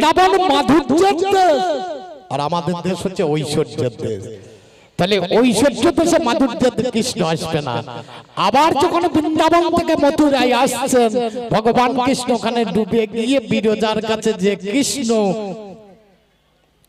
বৃন্দাবন মাধুর্যের দেশ আর আমাদের দেশ হচ্ছে ঐশ্বর্যের দেশ। তাহলে ঐশ্বর্য দেশে মাধুর্যের কৃষ্ণ আসবে না। আবার যখন বৃন্দাবন থেকে মথুরায় আসছেন ভগবান কৃষ্ণ ওখানে ডুবে গিয়ে বিরজার কাছে যে কৃষ্ণ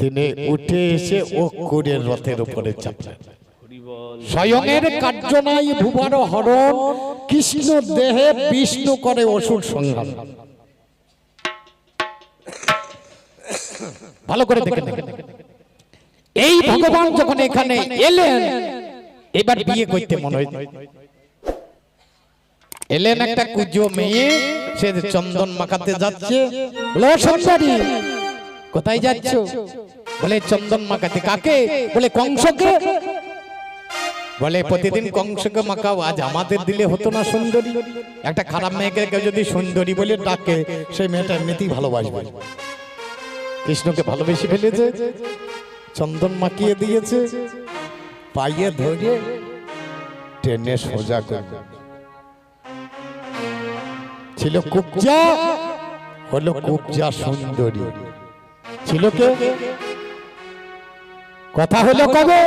তিনি উঠে এসে ও অক্ষরের রথের উপরে চাপলেন। স্বয়ংের কার্য নাই ভুবন হরণ কৃষ্ণ দেহে বিষ্ণু করে অসুর সংগ্রাম ভালো করে দেখে নেবেন এই ভগবান যখন এখানে এলেন এবার বিয়ে করতে মনে হয় এলেন একটা কুজো মেয়ে সে চন্দন মাখাতে যাচ্ছে। বলে, "ও সুন্দরী কোথায় যাচ্ছ? বলে চন্দন মাখাতে কাকে? বলে কংসকে। বলে প্রতিদিন কংসকে মাখাও আজ আমাদের দিলে হতো না সুন্দরী। একটা খারাপ মেয়েকে কেউ যদি সুন্দরী বলে ডাকে সেই মেয়েটা এমনিতেই ভালোবাসবে। কৃষ্ণকে ভালোবেসে ফেলেছে, চন্দন মাখিয়ে দিয়েছে পাইয়ে ধরে টেনে সোজা করে ছিল কুবজা, হলো কুবজা সুন্দরী। ছিল কে? কথা হলো কবে?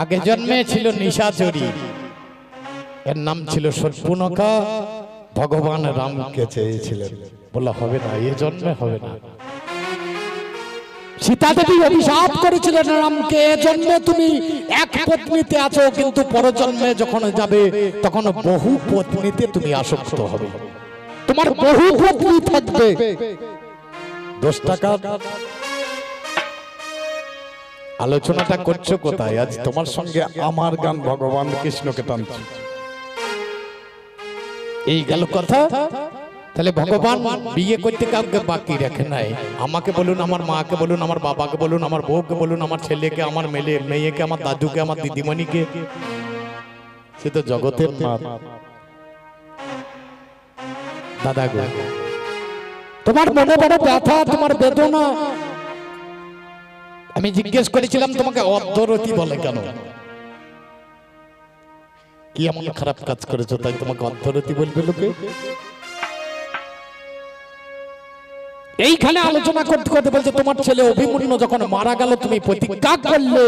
আগে জন্মে ছিল নিশাচরী এর নাম ছিল সর্পুনখা, ভগবান রামকে চেয়েছিলেন। বলা হবে না এ জন্মে হবে না। সীতা দেবী অভিশাপ করেছিলেন রামকে জন্মে তুমি এক পত্নীতে আছো কিন্তু পরজন্মে যখন যাবে তখন বহু পত্নীতে তুমি আসক্ত হবে। তোমার বহু পত্নী থাকবে। দশ টাকা। আলোচনাটা করছ কোথায়? আজ তোমার সঙ্গে আমার গান ভগবান কৃষ্ণকে টানছি। এই গেল কথা? তাহলে ভগবান বিয়ে করতে কাউকে বাকি রাখে নাই। আমাকে বলুন, আমার মাকে বলুন, আমার বাবাকে বলুন, আমার বউকে বলুন, আমার ছেলেকে, আমার মেলে, মেয়েকে, আমার দাদুকে, আমার দিদিমণিকে। সে তো জগতের দাদা তোমার মনে বড় ব্যথা, তোমার বেদনা। আমি জিজ্ঞেস করেছিলাম, তোমাকে অর্ধরতি বলে কেন? কি এমন খারাপ কাজ করেছ, তাই তোমাকে অর্ধরতি বলবে লোকে? এইখানে আলোচনা করতে করতে বলছে তোমার ছেলে অভিমন্যু যখন মারা গেল তুমি প্রতিজ্ঞা করলে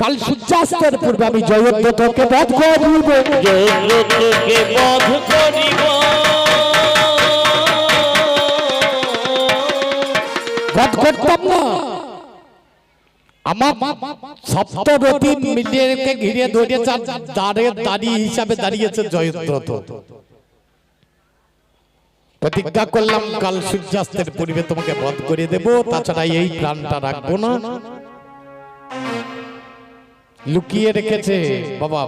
কাল সূর্যাস্তের পূর্বে আমি জয়দ্রথকে বধ করিব জয়দ্রথকে বধ করিব বধ করতাম না আমার সপ্তরথী মিলিয়ে ঘিরে ধরে দাঁড়ে দাঁড়িয়ে হিসাবে দাঁড়িয়েছে জয়দ্রথ প্রতিজ্ঞা করলাম, কাল সূর্যাস্তের পূর্বে তোমাকে বধ করে দেব। তাছাড়া এই প্রাণটা রাখব না। লুকিয়ে রেখেছে বাবা,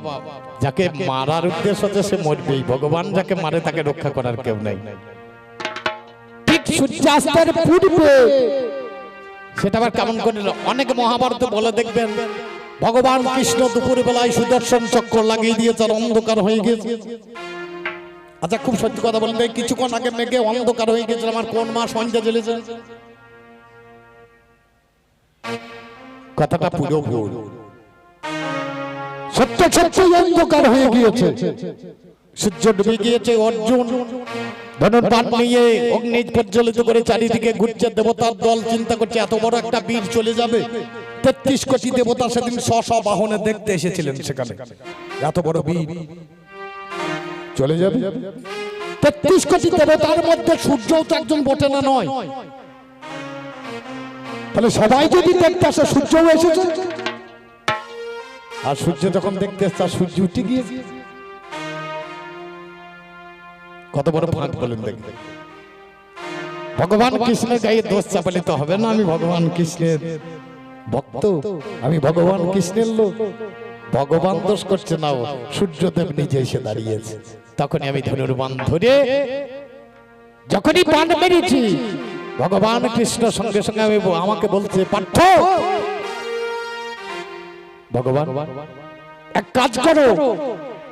যাকে মারার উদ্দেশ্য হচ্ছে সে মরবেই। ভগবান যাকে মারে তাকে রক্ষা করার কেউ নাই। সূর্যাস্তের পূর্বে, সেটা আবার কেমন করে অনেক মহাভারত বলে দেখবেন, ভগবান কৃষ্ণ দুপুর বেলায় সুদর্শন চক্র লাগিয়ে দিয়েছে আর অন্ধকার হয়ে গেছে আচ্ছা খুব সত্যি কথা বলতে কিছুক্ষণ আগে মেঘে অন্ধকার হয়ে গেছিল, আমার কোন মাস সন্ধ্যা জ্বলেছে? কথাটা পুরো ভুল। সত্য সত্যই অন্ধকার হয়ে গিয়েছে। সূর্য ডুবে গিয়েছে, অর্জুন। ধনুর্বাণ নিয়ে অগ্নি প্রজ্বলিত করে চারিদিকে ঘুরছে, দেবতার দল চিন্তা করছে, এত বড় একটা বীর চলে যাবে। তেত্রিশ কোটি দেবতা সেদিন স্ব বাহনে দেখতে এসেছিলেন সেখানে। এত বড় বীর। চলে যাবে? তেত্রিশ কোটি দেবতার মধ্যে সূর্যও তো একজন বটে না নয়। তাহলে সবাই যদি দেখতে আসে সূর্যও এসেছে। আর সূর্য যখন দেখতে আসছে আর সূর্য উঠে গিয়েছে কত বড় ফাঁক বলেন দেখবে ভগবান কৃষ্ণের গায়ে দোষ চাপালে তো হবে না আমি ভগবান কৃষ্ণের ভক্ত। আমি ভগবান কৃষ্ণের লোক। ভগবান দোষ করছে না সূর্যদেব নিজে এসে দাঁড়িয়েছে। তখনই আমি ধনুর্বান ধরে যখনই বান মেরেছি ভগবান কৃষ্ণ সঙ্গে সঙ্গে আমি আমাকে বলছে পার্থ ভগবান, এক কাজ করো।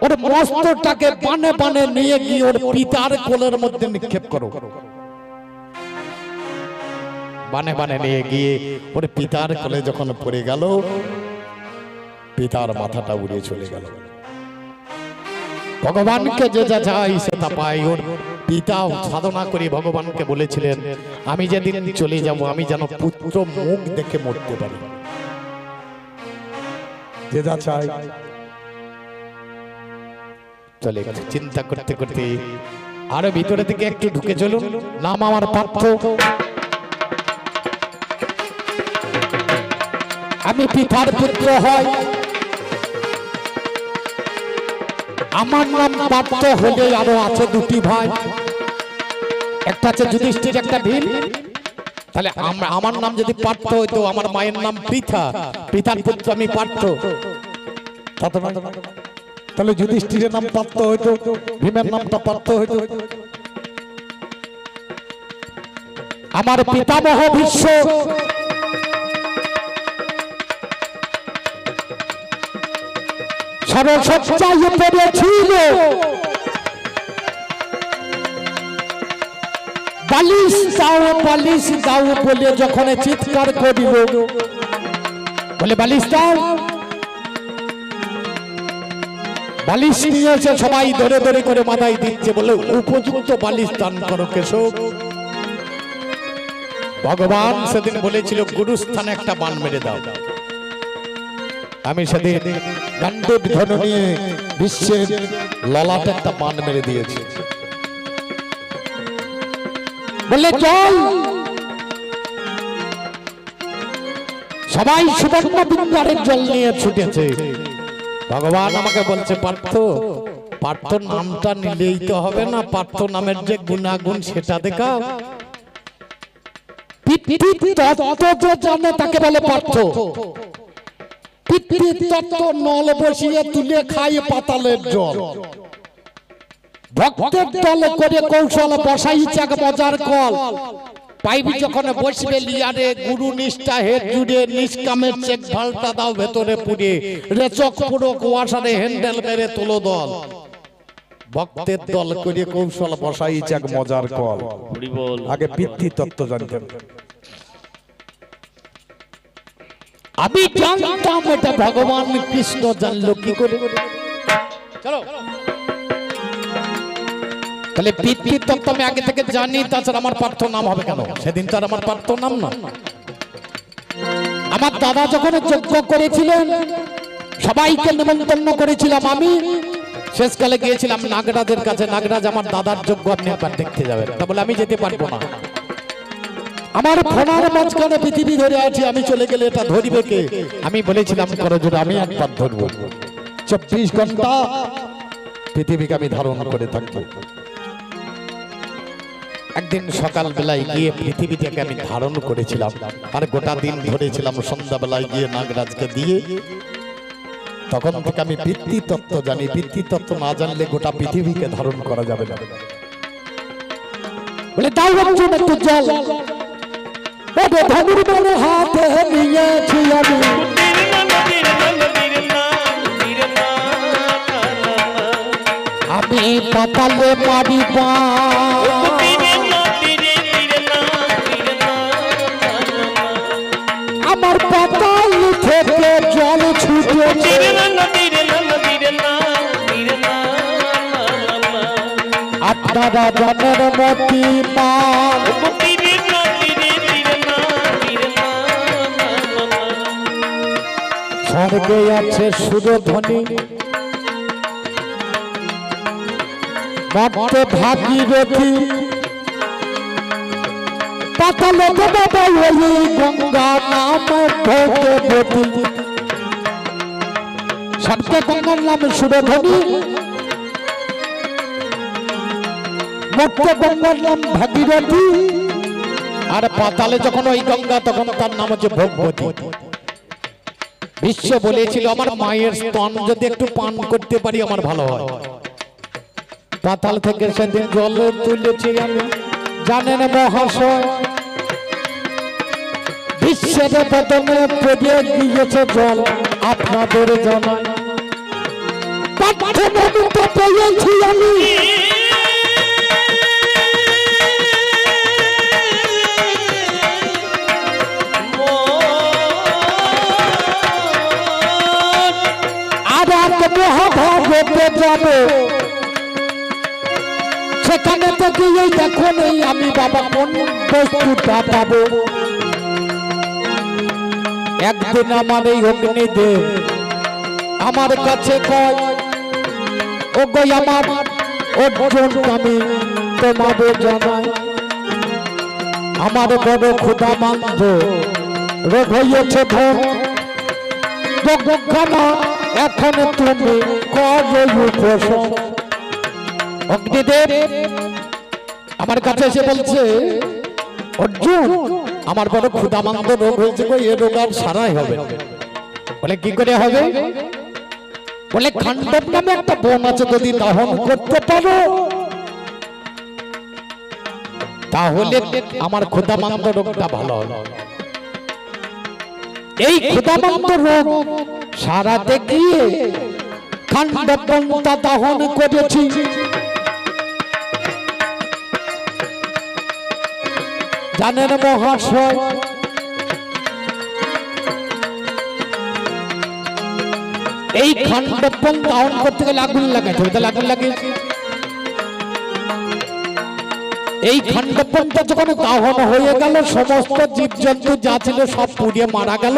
ওর মস্তটাকে বানে বানে নিয়ে গিয়ে ওর পিতার কোলের মধ্যে নিক্ষেপ করো। বানে বানে নিয়ে গিয়ে ওর পিতার কোলে যখন পড়ে গেল, পিতার মাথাটা উড়ে চলে গেল। ভগবানকে যে যা চাই সে তা পাই। ওর পিতাও সাধনা করে ভগবানকে বলেছিলেন আমি যেদিন চলে যাব আমি যেন পুত্র মুখ দেখে মরতে পারি। যে যা চাই। চলে চিন্তা করতে করতে আরও ভিতরে দিকে একটু ঢুকে চলুন। নাম আমার পার্থ। আমি পিতার পুত্র হয়। আমার নাম পার্থ হলে আরও আছে দুটি ভাই। একটা আছে যুধিষ্ঠির, একটা ভীম। তাহলে আম- আমার নাম যদি পার্থ হইতো, আমার মায়ের নাম পৃথা। পিতার পুত্র আমি পার্থ। তাহলে যুধিষ্ঠিরের নাম পার্থ হইতো, ভীমের নামটা পার্থ হইতো। আমার পিতামহ বিশ্ব। সর্বসচ্চাই পড়েছিল বালিশ দাও বালিশ দাও বলে যখন চিৎকার করিল। বলে, বালিশ দাও। বালিশ নিয়েছে সবাই ধরে ধরে করে মাথায় দিচ্ছে, বলে, উপযুক্ত বালিশ দান করো কেশব। ভগবান সেদিন বলেছিল, গুরুস্থানে একটা বান মেরে দাও। আমি সেদিন গান্ডব ধনু নিয়ে বিশ্বের ললাটে একটা বান মেরে দিয়েছি। বললে চল। সবাই সুবর্ণ বিন্দারের জল নিয়ে ছুটেছে। ভগবান আমাকে বলছে পার্থ পার্থ নামটা নিলেই তো হবে না পার্থ নামের যে গুণাগুণ সেটা দেখাও জানে তাকে বলে পার্থ। পিতৃ তত্ত্ব নল বসিয়ে তুলে খাই পাতালের জল। ভক্তের দলে করে কৌশল বসাই চাক মজার কল। পাইবি যখন বসবে লিয়ারে গুরু নিষ্ঠা হেড জুড়ে নিষ্কামের চেক ভালটা দাও ভেতরে পুড়ে। রেচক পুরো কুয়াশারে হ্যান্ডেল মেরে তোলো দল। ভক্তের দল করে কৌশল বসাই যাক মজার কল। আগে পিতৃ তত্ত্ব জানতেন। আমি জানতাম এটা ভগবান কৃষ্ণ জানলো কি করে? চলো। তাহলে পিতৃ তত্ত্ব আমি আগে থেকে জানি তাছাড়া আমার পার্থ নাম হবে কেন? সেদিন তো আর আমার পার্থ নাম না। আমার দাদা যখন যজ্ঞ করেছিলেন সবাইকে নিমন্ত্রণ করেছিলাম আমি। শেষকালে গিয়েছিলাম নাগরাজের কাছে। নাগরাজ আমার দাদার যজ্ঞ আপনি একবার দেখতে যাবেন। তা বলে আমি যেতে পারব না। আমার ফোনার মাঝখানে পৃথিবী ধরে আছে, আমি চলে গেলে এটা ধরিবে কে? আমি বলেছিলাম করজোড়া আমি একবার ধরবো। চব্বিশ ঘণ্টা পৃথিবীকে আমি ধারণ করে থাকব। একদিন সকাল বেলায় গিয়ে পৃথিবীটাকে আমি ধারণ করেছিলাম, আর গোটা দিন ধরেছিলাম সন্ধ্যাবেলায় গিয়ে নাগরাজকে দিয়ে। তখন থেকে আমি পিতৃতত্ত্ব জানি পিতৃতত্ত্ব না জানলে গোটা পৃথিবীকে ধারণ করা যাবে না। বলে অর্জুন একটু জল। ওরে ধনুর বলে হাতে নিয়েছি আমি আমি পাতালে মারি আমার পাতাল থেকে জল ছুটেছে আপনারা জনের মতি মান স্বর্গে আছে সুরধ্বনি মর্তে ভাগীরথী নাম গঙ্গার নাম ভাগীরথী। আর পাতালে যখন ওই গঙ্গা, তখন তার নাম হচ্ছে ভোগবতী। বিশ্ব বলেছিল, আমার মায়ের স্তন যদি একটু পান করতে পারি, আমার ভালো হয়। পাতাল থেকে সেদিন জল তুলেছি আমি, জানেন মহাশয়, বিশ্বের বদনে পড়িয়ে গিয়েছে জল, আপনাদের পাঠ্যবমিতে পেয়েছি আমি। মহাভারতে যাবে। সেখানে তো গিয়ে দেখো নেই আমি বাবা কোন বস্তুটা পাবো। একদিন আমার এই অগ্নিদেব আমার কাছে কয় ও গই আমার অর্জুন আমি তোমাদের জানাই। আমার বড় ক্ষুদা মান্দ রোগ হইয়াছে ভোগ। যজ্ঞখানা এখন তুমি করো উপোষণ অগ্নিদেব আমার কাছে এসে বলছে, অর্জুন, আমার বড় ক্ষুদামান্দ রোগ হয়েছে গো, এ রোগ আর সারাই হবে। বলে, কি করে হবে? বলে, খান্ডব নামে একটা বোন আছে যদি দহন করতে পারো, তাহলে আমার ক্ষুদামান্দ রোগটা ভালো হবে। এই ক্ষুদামান্দ রোগ সারাতে গিয়ে খান্ডব বনটা দহন করেছি। জানেন মহাশয় এই খণ্ডপন দাহন করতে গেলে আগুন লাগাইতে হবে। তাহলে আগুন লাগে এই খণ্ডপনটা যখন দাহন হয়ে গেল, সমস্ত জীবজন্তু যা ছিল সব পুড়িয়ে মারা গেল।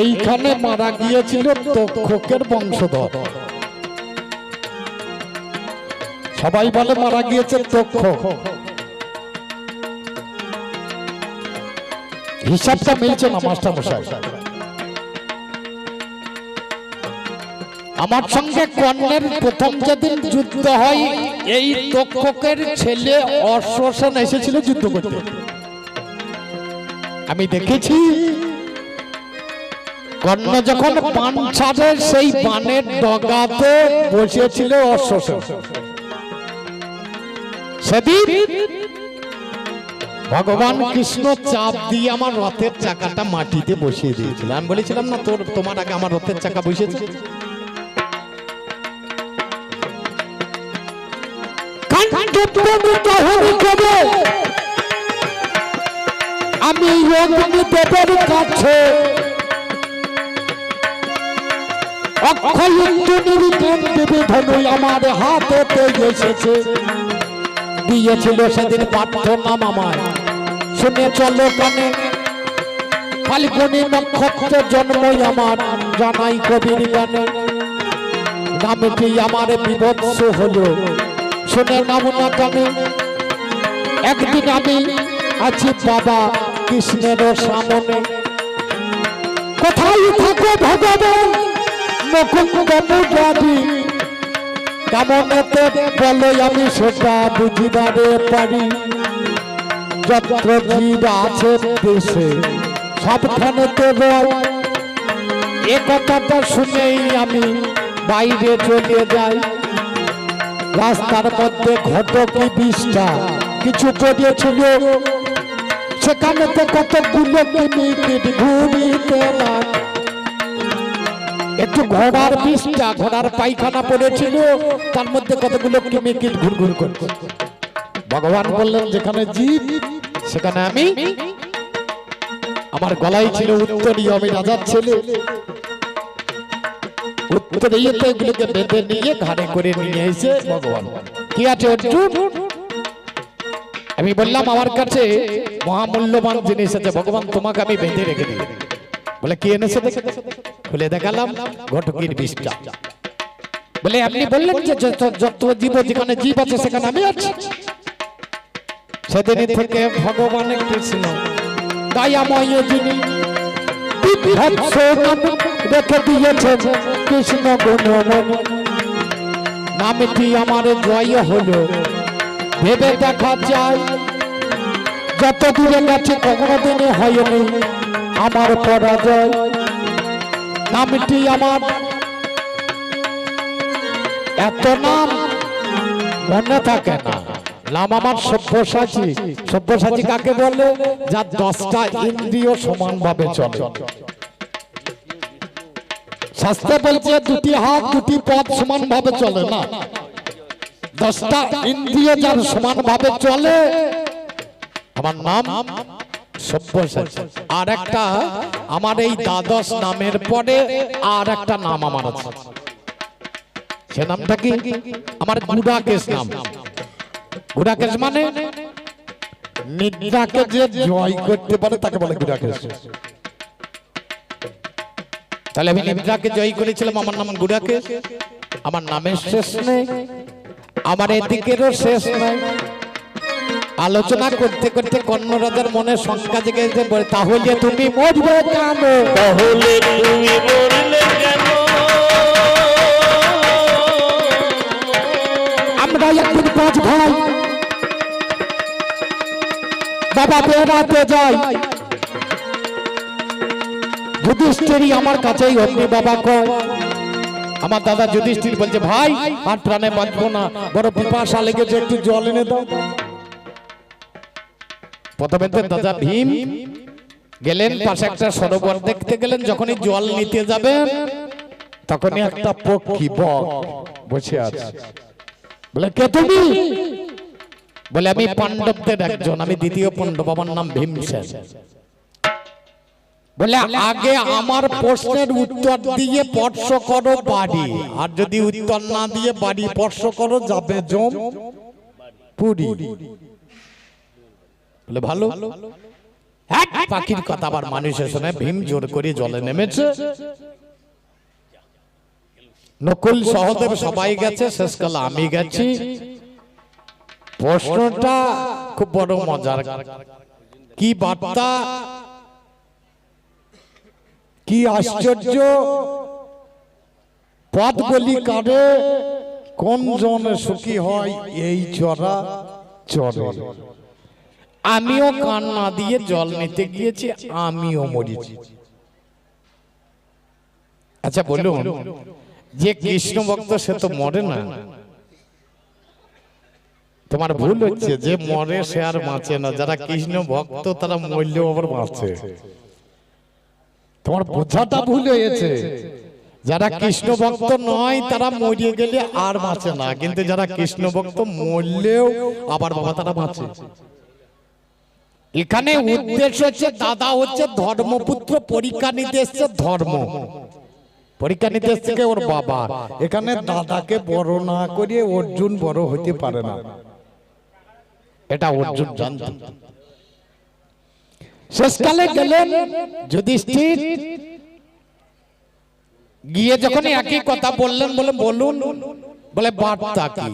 এইখানে মারা গিয়েছিল তক্ষকের বংশধর। সবাই বলে মারা গিয়েছে তক্ষ হিসাবটা মিলছে না মাস্টার মশাই আমার সঙ্গে কর্ণের প্রথম যেদিন যুদ্ধ হয়, এই তক্ষকের ছেলে অশ্বসেন এসেছিল যুদ্ধ করতে। আমি দেখেছি, কর্ণ যখন বান ছাড়ে, সেই বানের ডগাতে বসেছিল অশ্বসেন। সেদিন ভগবান কৃষ্ণ চাপ দিয়ে আমার রথের চাকাটা মাটিতে বসিয়ে দিয়েছিল। আমি বলেছিলাম, না, তোর, তোমার আগে আমার রথের চাকা বসিয়েছে। আমি অগ্নিদেবের কাছে অক্ষয় দেবে ধনু আমার হাতে এসেছে দিয়েছিল সেদিন নাম আমার শুনে চলো কানে ফাল্গুনি নক্ষত্র জন্মই আমার জানাই কবির গানে নামটি আমার বিভৎস হলো। শুনে নাম না একদিন আমি আছি বাবা কৃষ্ণের সামনে। কোথায় থাকো ভগবান? মুকুন্দ মুরারি। কেমনেতে আমি সেটা বুঝিবারে পারি। যত্র আছে দেশে সবখানেতে রয় এ কথাটা শুনেই আমি বাইরে চলে যাই। রাস্তার মধ্যে ঘটকি বিষটা কিছু পড়িয়েছিল সেখানেতে কতগুলো কিমিকিট ঘুরিতে লাগ একটু ঘোড়ার বিষটা ঘোড়ার পায়খানা পড়েছিল, তার মধ্যে কতগুলো কিমিকিট ঘুরঘুর করছে। ভগবান বললেন, যেখানে জীব, সেখানে আমি। আমার গলায় ছিল উত্তরীয় আমি রাজার ছেলে। এগুলোকে বেঁধে নিয়ে ঘাড়ে করে নিয়ে এসে ভগবান। কি আছে অর্জুন? আমি বললাম, আমার কাছে মহামূল্যবান জিনিস আছে। ভগবান, তোমাকে আমি বেঁধে রেখে দিই বলে, কি এনেছে খুলে দেখালাম ঘটকির বিষটা। বলে, আপনি বললেন যে যত জীব যেখানে জীব আছে, সেখানে আমি আছি। সেদিন থেকে ভগবান কৃষ্ণ, দয়াময় যিনি বিভৎস নাম রেখে দিয়েছেন কৃষ্ণ গুণমণি নামটি আমার জয় হলো। ভেবে দেখা যায় যত দূরে গেছে কখনো দিনে হয়নি আমার পরাজয়। নামটি আমার এত নাম মনে থাকে না। নাম আমার সব্যসাচী। সব্যসাচী কাকে বলে? যার দশটা ইন্দ্রিয় সমানভাবে চলে। শাস্ত্রে বলছে দুটি হাত, দুটি পথ সমানভাবে চলে না। দশটা ইন্দ্রিয় যার সমানভাবে চলে। আমার নাম আর একটা আমার এই দ্বাদশ নামের পরে আর একটা নাম আমার আছে। সে নামটা কি? আমার গুডাকেশ নাম। গুডাকেশ মানে নিদ্রাকে যে জয় করতে পারে তাকে বলে বিরাকেশ তাহলে আমি নিদ্রাকে জয় করেছিলাম আমার নাম গুডাকেশ আমার নামের শেষ নেই আমার এদিকেরও শেষ নাই। আলোচনা করতে করতে কর্ণ রাজার মনে শঙ্কা জেগে যেতে বলে তাহলে তুমি মরবে কেন? তাহলে তুমি মরলে কেন? আমরা একদিন পাঁচ ভাই। বাবা বেড়াতে যাই। যুধিষ্ঠিরই আমার কাছেই অগ্নি বাবা কয় আমার দাদা যুধিষ্ঠির বলছে, ভাই, আর প্রাণে বাঁচবো না। বড় পিপাসা লেগেছে, একটু জল এনে দাও। প্রথমে তো দাদা ভীম গেলেন, পাশে একটা সরোবর দেখতে গেলেন, যখনই জল নিতে যাবেন, তখনই একটা পক্ষী বক বসে আছে। বলে, কে তুমি? বলে, আমি পাণ্ডবদের একজন, আমি দ্বিতীয় পাণ্ডব, আমার নাম ভীমসেন বলে আগে আমার প্রশ্নের উত্তর দিয়ে স্পর্শ করো বাড়ি। আর যদি উত্তর না দিয়ে বাড়ি স্পর্শ করো যাবে জম পুরি। বলে ভালো। এক পাখির কথা আবার মানুষের শোনে ভীম জোর করে জলে নেমেছে। নকুল সহদেব সবাই গেছে শেষকালে আমি গেছি। প্রশ্নটা খুব বড় মজার। কি বার্তা? কি আশ্চর্য? পথ বলি কারে কোন জনে সুখী হয় এই চরা চরে। আমিও কান না দিয়ে জল নিতে গিয়েছি, আমিও মরেছি আচ্ছা বলুন, যে কৃষ্ণ ভক্ত, সে তো মরে না? তোমার ভুল হচ্ছে, যে মরে সে আর বাঁচে না। যারা কৃষ্ণ ভক্ত, তারা মরলেও আবার বাঁচে। তোমার বোঝাটা ভুল হয়েছে যারা কৃষ্ণ ভক্ত নয় তারা মরিয়ে গেলে আর বাঁচে না। কিন্তু যারা কৃষ্ণ ভক্ত মরলেও আবার বাবা তারা বাঁচে। এখানে উদ্দেশ্য হচ্ছে দাদা হচ্ছে ধর্মপুত্র পরীক্ষা নিতে এসছে ধর্ম। পরীক্ষা নিতে এসছে ওর বাবা। এখানে দাদাকে বড় না করিয়ে অর্জুন বড় হতে পারে না। এটা অর্জুন জানত। শেষকালে গেলেন যুধিষ্ঠির গিয়ে যখন একই কথা বললেন বলে বলুন। বলে বার্তা কি?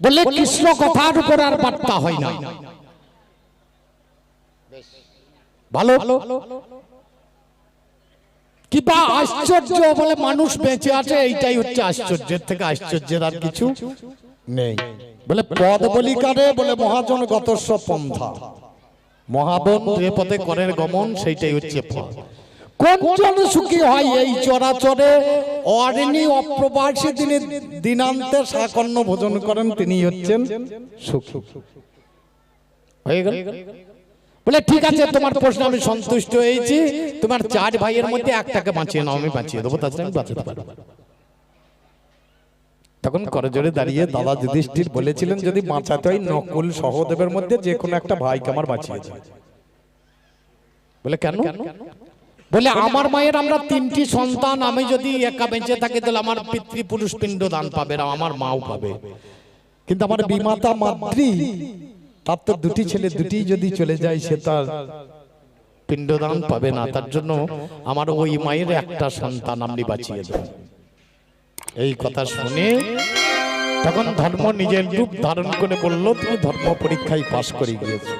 বলে কৃষ্ণ কথার উপর আর বার্তা হয় না। ভালো? কিবা আশ্চর্য বলে মানুষ বেঁচে আছে, এইটাই হচ্ছে আশ্চর্যের থেকে আশ্চর্যের আর কিছু নেই। বলে পদ বলি কারে বলে মহাজন গতস্ব পন্থা। মহাবন যে পথে করের গমন, সেইটাই হচ্ছে ফল কোন সুখী হয় এই চরাচরে? অরণি অপ্রবাসী তিনি দিনান্তে সাকর্ণ ভোজন করেন, তিনি হচ্ছেন সুখী। হয়ে গেল? বলে ঠিক আছে তোমার প্রশ্ন আমি সন্তুষ্ট হয়েছি। তোমার চার ভাইয়ের মধ্যে একটাকে বাঁচিয়ে নাও আমি বাঁচিয়ে দেবো তাছাড়া আমি বাঁচাতে পারব তখন করজোরে দাঁড়িয়ে দাদা যুধিষ্ঠির বলেছিলেন যদি বাঁচাতে হয় নকুল সহদেবের মধ্যে যে কোনো একটা ভাইকে আমার বাঁচিয়ে বলে কেন? বলে আমার মায়ের আমরা তিনটি সন্তান আমি যদি একা বেঁচে থাকি তাহলে আমার পিতৃপুরুষ পিণ্ড দান পাবে আর আমার মাও পাবে। কিন্তু আমার বিমাতা মাতৃ তার তো দুটি ছেলে দুটি যদি চলে যায় সে তার পিণ্ডদান পাবে না। তার জন্য আমার ওই মায়ের একটা সন্তান আপনি বাঁচিয়ে দেন এই কথা শুনে তখন ধর্ম নিজের রূপ ধারণ করে বলল তুমি ধর্ম পরীক্ষায় পাশ করে গিয়েছো।